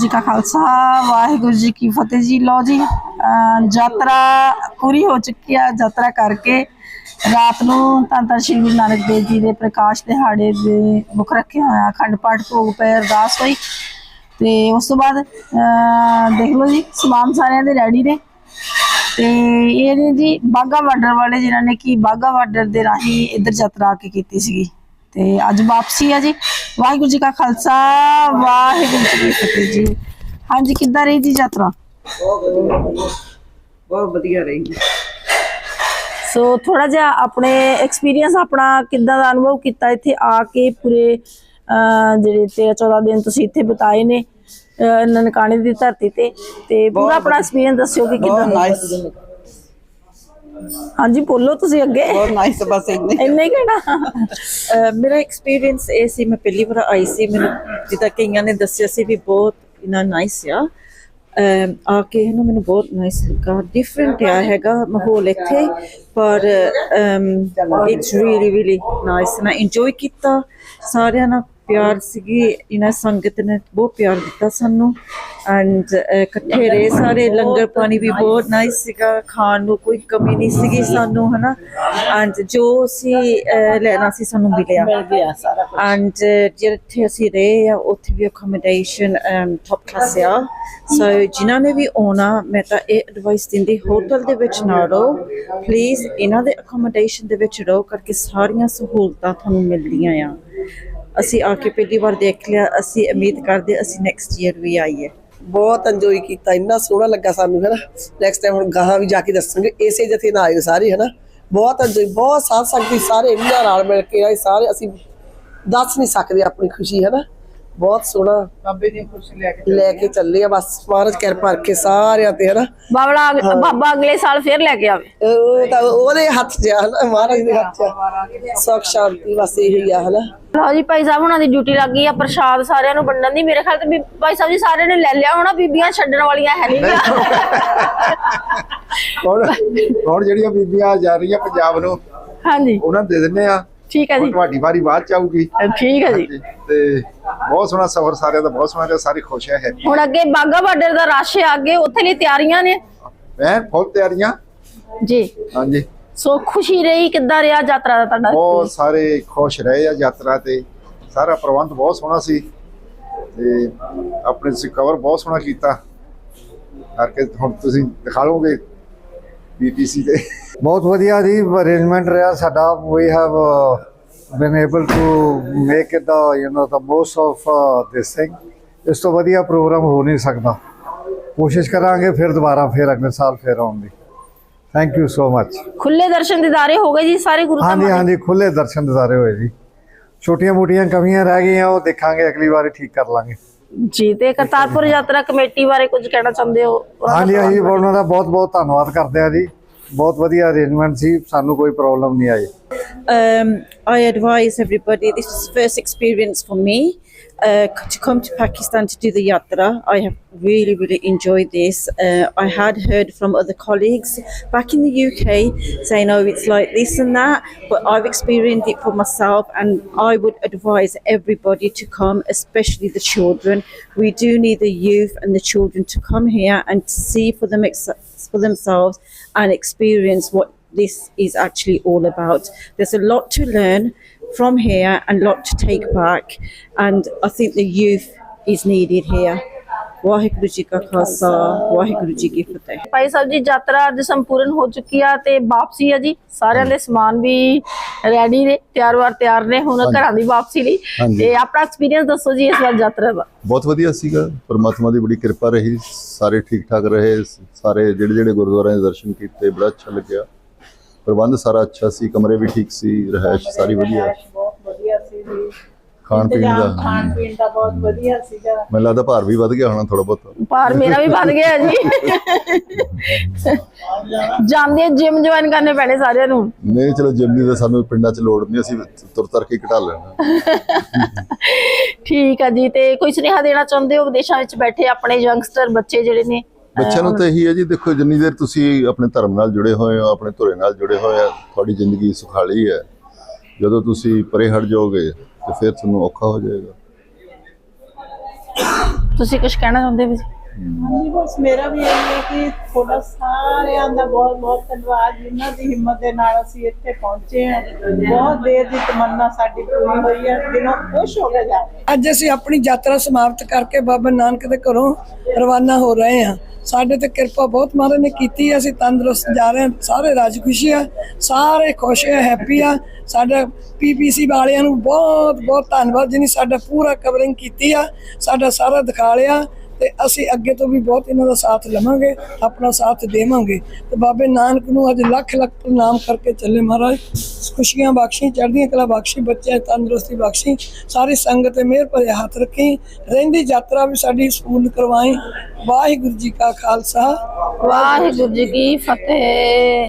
ਜੀ ਕਾ ਖਾਲਸਾ, ਵਾਹਿਗੁਰੂ ਜੀ ਕੀ ਫਤਿਹ ਜੀ। ਲੋ ਜੀ ਯਾਤਰਾ ਪੂਰੀ ਹੋ ਚੁੱਕੀ ਆ, ਯਾਤਰਾ ਕਰਕੇ ਰਾਤ ਨੂੰ ਤਾਂ ਤਾਂ ਸ਼੍ਰੀ ਗੁਰੂ ਨਾਨਕ ਦੇਵ ਜੀ ਦੇ ਪ੍ਰਕਾਸ਼ ਦਿਹਾੜੇ ਦੇ ਮੁੱਖ ਰੱਖਿਆ ਹੋਇਆ ਅਖੰਡ ਪਾਠ, ਭੋਗ ਪੈ ਅਰਦਾਸ ਹੋਈ। ਤੇ ਉਸ ਤੋਂ ਬਾਅਦ ਦੇਖ ਲਓ ਜੀ, ਸਮਾਨ ਸਾਰਿਆਂ ਦੇ ਰੈਡੀ ਨੇ। ਤੇ ਇਹ ਨੇ ਜੀ ਬਾਗਾ ਬਾਰਡਰ ਵਾਲੇ ਜਿਨ੍ਹਾਂ ਨੇ ਕੀ ਬਾਗਾ ਬਾਰਡਰ ਦੇ ਰਾਹੀਂ ਇੱਧਰ ਯਾਤਰਾ ਆ ਕੇ ਕੀਤੀ ਸੀਗੀ। ਤੇ ਅੱਜ ਵਾਪਸੀ ਆ ਜੀ। ਵਾਹਿਗੁਰੂ ਜੀ ਕਾ ਖਾਲਸਾ ਵਾਹਿਗੁਰੂ ਜੀ ਕੀ ਫਤਿਹ ਜੀ। ਹਾਂਜੀ ਕਿੱਦਾਂ ਰਹੀ ਜੀ ਯਾਤਰਾ? ਬਹੁਤ ਵਧੀਆ ਰਹੀ ਸੋ ਥੋੜਾ ਜਿਹਾ ਆਪਣੇ ਐਕਸਪੀਰੀਅੰਸ ਆਪਣਾ ਕਿੱਦਾਂ ਦਾ ਅਨੁਭਵ ਕੀਤਾ ਇੱਥੇ ਆ ਕੇ ਪੂਰੇ ਜਿਹੜੇ 13 14 ਦਿਨ ਤੁਸੀਂ ਇੱਥੇ ਬਿਤਾਏ ਨੇ ਨਨਕਾਣੇ ਦੀ ਧਰਤੀ ਤੇ ਤੇ ਪੂਰਾ ਆਪਣਾ ਐਕਸਪੀਰੀਅੰਸ ਦੱਸਿਓ ਕਿ ਕਿੱਦਾਂ ਨਾਈਸ ਹਾਂਜੀ ਬੋਲੋ ਤੁਸੀਂ ਅੱਗੇ। ਬਹੁਤ ਨਾਈਸ ਬਸ ਇੰਨੇ ਇੰਨੇ ਅਹ ਮੇਰਾ ਐਕਸਪੀਰੀਅੰਸ ਇਹ ਸੀ ਮੈਂ ਪਹਿਲੀ ਵਾਰ ਆਈ ਸੀ ਮੈਨੂੰ ਜਿੱਦਾਂ ਕਈਆਂ ਨੇ ਦੱਸਿਆ ਸੀ ਵੀ ਬਹੁਤ ਇਨਾ ਨਾਈਸ ਆ। ਅਮ ਆ ਕੇ ਨਾ ਮੈਨੂੰ ਬਹੁਤ ਨਾਈਸ ਲੱਗਾ ਡਿਫਰੈਂਟ ਆ ਹੈਗਾ ਮਾਹੌਲ ਇੱਥੇ ਪਰ ਇਟਸ ਰੀਲੀ ਰੀਲੀ ਨਾਈਸ ਮੈਂ ਇੰਜੋਏ ਕੀਤਾ ਸਾਰਿਆਂ ਨਾਲ ਪਿਆਰ ਸੀਗੀ ਇਹਨਾਂ ਸੰਗਤ ਨੇ ਬਹੁਤ ਪਿਆਰ ਦਿੱਤਾ ਸਾਨੂੰ। ਐਂਡ ਇਕੱਠੇ ਰਹੇ ਸਾਰੇ ਲੰਗਰ ਪਾਣੀ ਵੀ ਬਹੁਤ ਨਾਈਸ ਸੀਗਾ ਖਾਣ ਨੂੰ ਕੋਈ ਕਮੀ ਨਹੀਂ ਸੀਗੀ ਸਾਨੂੰ ਹਨਾ। ਐਂਡ ਜੋ ਅਸੀਂ ਲੈਣਾ ਸੀ ਸਾਨੂੰ ਮਿਲਿਆ। ਮਿਲ ਗਿਆ ਸਾਰਾ ਕੁਝ ਐਂਡ ਜਿੱਥੇ ਅਸੀਂ ਰਹੇ ਆ ਉੱਥੇ ਵੀ ਅਕੋਮੋਡੇਸ਼ਨ ਟੌਪ ਕਲਾਸ ਆ। ਸੋ ਜਿਨ੍ਹਾਂ ਨੇ ਵੀ ਆਉਣਾ ਮੈਂ ਤਾਂ ਇਹ ਐਡਵਾਈਸ ਦਿੰਦੀ ਹੋਟਲ ਦੇ ਵਿੱਚ ਨਾ ਰਹੋ। ਪਲੀਜ਼ ਇਹਨਾਂ ਦੇ ਅਕੋਮੋਡੇਸ਼ਨ ਦੇ ਵਿੱਚ ਰਹੋ ਕਰਕੇ ਸਾਰੀਆਂ ਸਹੂਲਤਾਂ ਤੁਹਾਨੂੰ ਮਿਲਦੀਆਂ ਆ। ਅਸੀਂ ਆ ਕੇ ਪਹਿਲੀ ਵਾਰ ਦੇਖ ਲਿਆ, ਅਸੀਂ ਉਮੀਦ ਕਰਦੇ ਅਸੀਂ ਨੈਕਸਟ ਈਅਰ ਵੀ ਆਈਏ। ਬਹੁਤ ਇੰਜੋਏ ਕੀਤਾ, ਇੰਨਾ ਸੋਹਣਾ ਲੱਗਾ ਸਾਨੂੰ, ਹੈਨਾ? ਨੈਕਸਟ ਟਾਈਮ ਹੁਣ ਗਾਹਾਂ ਵੀ ਜਾ ਕੇ ਦੱਸਾਂਗੇ, ਇਸੇ ਜਥੇ ਨਾਲ ਆਇਓ ਸਾਰੇ, ਹੈਨਾ? ਬਹੁਤ ਇੰਜੋਏ ਬਹੁਤ ਸਾਥ ਸੰਗਤੀ ਸਾਰੇ ਇੰਨਾ ਨਾਲ ਮਿਲ ਕੇ ਆਏ, ਸਾਰੇ ਅਸੀਂ ਦੱਸ ਨਹੀਂ ਸਕਦੇ ਆਪਣੀ ਖੁਸ਼ੀ, ਹੈਨਾ? ਬਹੁਤ ਸੋਹਣਾ ਬਾਬੇ ਦੀ ਖੁਸ਼ੀ ਲੈ ਕੇ ਲੈ ਕੇ ਚੱਲੇ ਆ ਬਸ ਮਹਾਰਾਜ ਕਿਰਪਾ ਕਰਕੇ ਸਾਰਿਆਂ ਤੇ ਹੈਨਾ? ਬਾਬਲਾ ਬਾਬਾ ਅਗਲੇ ਸਾਲ ਫੇਰ ਲੈ ਕੇ ਆਵੇ। ਉਹ ਤਾਂ ਉਹਦੇ ਹੱਥ 'ਚ ਆ ਹਨਾ? ਮਹਾਰਾਜ ਦੇ ਹੱਥ 'ਚ ਆ। ਸੁੱਖ ਸ਼ਾਂਤੀ ਬਸ ਇਹੀ ਆ ਹਨਾ? ਲਓ ਜੀ ਭਾਈ ਸਾਹਿਬ ਹੁਣਾਂ ਦੀ ਡਿਊਟੀ ਲੱਗ ਗਈ ਆ ਪ੍ਰਸ਼ਾਦ ਸਾਰਿਆਂ ਨੂੰ ਵੰਡਣ ਦੀ। ਮੇਰੇ ਖਿਆਲ ਤੇ ਵੀ ਭਾਈ ਸਾਹਿਬ ਜੀ ਸਾਰਿਆਂ ਨੇ ਲੈ ਲਿਆ ਹੋਣਾ ਬੀਬੀਆਂ ਛੱਡਣ ਵਾਲੀਆਂ ਹੈ ਨਹੀਂ। ਹੁਣ ਹੁਣ ਜਿਹੜੀਆਂ ਬੀਬੀਆਂ ਜਾ ਰਹੀਆਂ ਪੰਜਾਬ ਨੂੰ ਹਾਂਜੀ। ਉਹਨਾਂ ਨੂੰ ਦੇ ਦਿੰਨੇ ਆ ਠੀਕ ਹੈ ਜੀ। ਤੁਹਾਡੀ ਵਾਰੀ ਬਾਅਦ ਚ ਆਊਗੀ। ਠੀਕ ਹੈ ਜੀ। ਤੇ ਬਹੁਤ ਸੋਹਣਾ ਸਫ਼ਰ ਸਾਰਿਆਂ ਦਾ ਬਹੁਤ ਸੋਹਣਾ ਰਿਹਾ ਸਾਰੇ ਖੁਸ਼ ਹੈ ਹੈਪੀ ਹੁਣ ਅੱਗੇ ਬਾਗਾ ਬਾਰਡਰ ਦਾ ਰਸ਼ ਹੈ ਅੱਗੇ ਉੱਥੇ ਲਈ ਤਿਆਰੀਆਂ ਨੇ? ਮੈਂ ਫੁੱਲ ਤਿਆਰੀਆਂ। ਜੀ। ਹਾਂਜੀ। ਸੋ ਖੁਸ਼ੀ ਰਹੀ ਕਿੱਦਾਂ ਰਿਹਾ ਯਾਤਰਾ ਦਾ ਤੁਹਾਡਾ? ਬਹੁਤ ਸਾਰੇ ਖੁਸ਼ ਰਹੇ ਆ ਯਾਤਰਾ ਤੇ। ਸਾਰਾ ਪ੍ਰਬੰਧ ਬਹੁਤ ਸੋਹਣਾ ਸੀ। ਤੇ ਆਪਣੇ ਤੁਸੀਂ ਕਵਰ ਬਹੁਤ ਸੋਹਣਾ ਕੀਤਾ। ਕਰਕੇ ਹੁਣ ਤੁਸੀਂ ਦਿਖਾ ਲਓਗੇ ਬੀਪੀਸੀ ਤੇ। ਬਹੁਤ ਵਧੀਆ ਜੀ ਅਰੇਂਜਮੈਂਟ ਰਿਹਾ ਸਾਡਾ। We have been able to make it the you know the most of this thing ਇਸ ਤੋਂ ਵਧੀਆ ਪ੍ਰੋਗਰਾਮ ਹੋ ਨਹੀਂ ਸਕਦਾ। ਕੋਸ਼ਿਸ਼ ਕਰਾਂਗੇ ਫਿਰ ਦੁਬਾਰਾ ਫਿਰ ਅਗਲੇ ਸਾਲ ਫਿਰ ਆਉਣ ਦੀ। ਥੈਂਕ ਯੂ ਸੋ ਮਚ ਖੁੱਲੇ ਦਰਸ਼ਨ ਦਿਦਾਰੇ ਹੋ ਗਏ ਜੀ ਸਾਰੇ ਗੁਰੂ ਹਾਂਜੀ ਧਾਮਾਂ ਦੇ? ਹਾਂਜੀ ਖੁੱਲੇ ਦਰਸ਼ਨ ਦਿਦਾਰੇ ਹੋਏ ਜੀ। ਛੋਟੀਆਂ ਮੋਟੀਆਂ ਕਮੀਆਂ ਰਹਿ ਗਈਆਂ ਉਹ ਦੇਖਾਂਗੇ ਅਗਲੀ ਵਾਰੀ ਠੀਕ ਕਰ ਲਾਂਗੇ। ਜੀ ਤੇ ਕਰਤਾਰਪੁਰ ਯਾਤਰਾ ਕਮੇਟੀ ਬਾਰੇ ਕੁਝ ਕਹਿਣਾ ਚਾਹੁੰਦੇ ਹੋ? ਹਾਂਜੀ ਅਸੀਂ ਉਹਨਾਂ ਦਾ ਬਹੁਤ ਬਹੁਤ ਧੰਨਵਾਦ ਕਰਦੇ ਹਾਂ ਜੀ। ਬਹੁਤ ਵਧੀਆ ਅਰੇਂਜਮੈਂਟ ਸੀ ਸਾਨੂੰ ਕੋਈ ਪ੍ਰੋਬਲਮ ਨਹੀਂ ਆਈ Um, I advise everybody, this is first experience for me, uh, to come to Pakistan to do the yatra. I have really, really enjoyed this. Uh, I had heard from other colleagues back in the UK saying, oh, it's like this and that, but I've experienced it for myself and I would advise everybody to come, especially the children. We do need the youth and the children to come here and to see for, them for themselves and experience what this is actually all about. There's a lot to learn from here and a lot to take back, and I think the youth is needed here. Waheguru ji ਕਾ ਖਾਲਸਾ ਵਾਹਿਗੁਰੂ ਜੀ ਕੀ ਫਤਿਹ। ਭਾਈ ਸਾਹਿਬ ਜੀ ਯਾਤਰਾ ਅੱਜ ਸੰਪੂਰਨ ਹੋ ਚੁੱਕੀ ਆ ਤੇ ਵਾਪਸੀ ਆ ਜੀ। ਸਾਰਿਆਂ ਦੇ ਸਮਾਨ ਵੀ ਰੈਡੀ ਨੇ ਤਿਆਰ-ਵਾਰ ਤਿਆਰ ਨੇ ਹੁਣ ਘਰਾਂ ਦੀ ਵਾਪਸੀ ਲਈ। ਤੇ ਆਪਣਾ ਐਕਸਪੀਰੀਅੰਸ ਦੱਸੋ ਜੀ ਇਸ ਵਾਰ ਯਾਤਰਾ ਦਾ। ਬਹੁਤ ਵਧੀਆ ਸੀਗਾ। ਪਰਮਾਤਮਾ ਦੀ ਬੜੀ ਕਿਰਪਾ ਰਹੀ। ਸਾਰੇ ਠੀਕ ਠਾਕ ਰਹੇ। ਸਾਰੇ ਜਿਹੜੇ ਜਿਹੜੇ ਗੁਰਦੁਆਰਿਆਂ ਦੇ ਦਰਸ਼ਨ ਕੀਤੇ ਬੜਾ ਅੱਛਾ ਲੱਗਿਆ। ਪ੍ਰਬੰਧ ਸਾਰਾ ਅੱਛਾ ਸੀ ਕਮਰੇ ਵੀ ਠੀਕ ਸੀ ਰਹਿائش ਸਾਰੀ ਵਧੀਆ। ਖਾਣ ਪੀਣ ਇੰਤਜ਼ਾਮ ਦਾ ਖਾਣ ਪੀਣ ਦਾ ਬਹੁਤ ਵਧੀਆ ਸੀਗਾ। ਮੈਨੂੰ ਲੱਗਦਾ ਭਾਰ ਵੀ ਵੱਧ ਗਿਆ ਹੋਣਾ ਥੋੜਾ ਬਹੁਤ। ਭਾਰ ਮੇਰਾ ਵੀ ਵੱਧ ਗਿਆ ਜੀ। ਜਾਂਦੇ ਜਿਮ ਜੁਆਇਨ ਕਰਨੇ ਪੈਣੇ ਸਾਰਿਆਂ ਨੂੰ। ਨਹੀਂ ਚਲੋ ਜਿਮ ਦੀ ਤਾਂ ਸਾਨੂੰ ਪਿੰਡਾਂ 'ਚ ਲੋੜ ਨਹੀਂ ਅਸੀਂ ਤੁਰ ਤਰ ਕੇ ਘਟਾ ਲੈਣਾ। ਠੀਕ ਆ ਜੀ ਤੇ ਕੋਈ ਸੁਨੇਹਾ ਦੇਣਾ ਚਾਹੁੰਦੇ ਹੋ? ਵਿਦੇਸ਼ਾਂ ਵਿੱਚ ਬੈਠੇ ਆਪਣੇ ਯੰਗਸਟਰ ਬੱਚੇ ਜਿਹੜੇ ਨੇ ਬੱਚਿਆਂ ਨੂੰ ਤਾਂ ਇਹੀ ਹੈ ਜੀ ਦੇਖੋ ਜਿੰਨੀ ਦੇਰ ਤੁਸੀਂ ਆਪਣੇ ਧਰਮ ਨਾਲ ਜੁੜੇ ਹੋਏ ਹੋ ਆਪਣੇ ਧੁਰੇ ਨਾਲ ਜੁੜੇ ਹੋਏ ਆ ਤੁਹਾਡੀ ਜ਼ਿੰਦਗੀ ਸੁਖਾਲੀ ਹੈ। ਜਦੋਂ ਤੁਸੀਂ ਪਰੇ ਹਟ ਜਾਓਗੇ ਤੇ ਫਿਰ ਤੁਹਾਨੂੰ ਔਖਾ ਹੋ ਜਾਏਗਾ। ਤੁਸੀਂ ਕੁਝ ਕਹਿਣਾ ਚਾਹੁੰਦੇ ਵੀ ਹਾਂਜੀ, ਬਸ ਮੇਰਾ ਵੀ ਇਹ ਹੈ ਕਿ ਤੁਹਾਡਾ ਸਾਰਿਆਂ ਦਾ ਬਹੁਤ ਬਹੁਤ ਧੰਨਵਾਦ। ਜਿਨ੍ਹਾਂ ਦੀ ਹਿੰਮਤ ਦੇ ਨਾਲ ਅਸੀਂ ਇੱਥੇ ਪਹੁੰਚੇ ਹਾਂ। ਬਹੁਤ ਦੇਰ ਦੀ ਤਮੰਨਾ ਸਾਡੀ ਪੂਰੀ ਹੋਈ ਹੈ। ਦਿਨੋਂ ਖੁਸ਼ ਹੋ ਕੇ ਜਾਵਾਂਗੇ ਅੱਜ ਅਸੀਂ ਆਪਣੀ ਯਾਤਰਾ ਸਮਾਪਤ ਕਰਕੇ ਬਾਬਾ ਨਾਨਕ ਦੇ ਘਰੋਂ ਰਵਾਨਾ ਹੋ ਰਹੇ ਹਾਂ। ਸਾਡੇ ਤੇ ਕਿਰਪਾ ਬਹੁਤ ਮਹਾਰਾਜ ਨੇ ਕੀਤੀ ਹੈ। ਅਸੀਂ ਤੰਦਰੁਸਤ ਜਾ ਰਹੇ ਹਾਂ। ਸਾਰੇ ਰਾਜ ਖੁਸ਼ੀ ਆ। ਸਾਰੇ ਖੁਸ਼ ਆ ਹੈਪੀ ਆ। ਸਾਡਾ ਪੀਪੀਸੀ ਵਾਲਿਆਂ ਨੂੰ ਬਹੁਤ ਬਹੁਤ ਧੰਨਵਾਦ। ਜਿਨੀ ਸਾਡਾ ਪੂਰਾ ਕਵਰਿੰਗ ਕੀਤੀ ਆ। ਸਾਡਾ ਸਾਰਾ ਦਿਖਾ ਲਿਆ। ਤੇ ਅਸੀਂ ਅੱਗੇ ਤੋਂ ਵੀ ਬਹੁਤ ਇਹਨਾਂ ਦਾ ਸਾਥ ਲਵਾਂਗੇ, ਆਪਣਾ ਸਾਥ ਦੇਵਾਂਗੇ। ਤੇ ਬਾਬੇ ਨਾਨਕ ਨੂੰ ਅੱਜ ਲੱਖ ਲੱਖ ਪ੍ਰਣਾਮ ਕਰਕੇ ਚੱਲੇ ਮਹਾਰਾਜ। ਖੁਸ਼ੀਆਂ ਬਖਸ਼ੀ, ਚੜ੍ਹਦੀਆਂ ਕਲਾ ਬਖਸ਼ੀ, ਬੱਚਿਆਂ ਦੀ ਤੰਦਰੁਸਤੀ ਬਖਸ਼ੀ, ਸਾਰੀ ਸੰਗਤ ਤੇ ਮਿਹਰ ਭਰੇ ਹੱਥ ਰੱਖੀ। ਰਹਿੰਦੀ ਯਾਤਰਾ ਵੀ ਸਾਡੀ ਸਪੂਰਨ ਕਰਵਾਈ। ਵਾਹਿਗੁਰੂ ਜੀ ਕਾ ਖਾਲਸਾ। ਵਾਹਿਗੁਰੂ ਜੀ ਕੀ ਫਤਿਹ।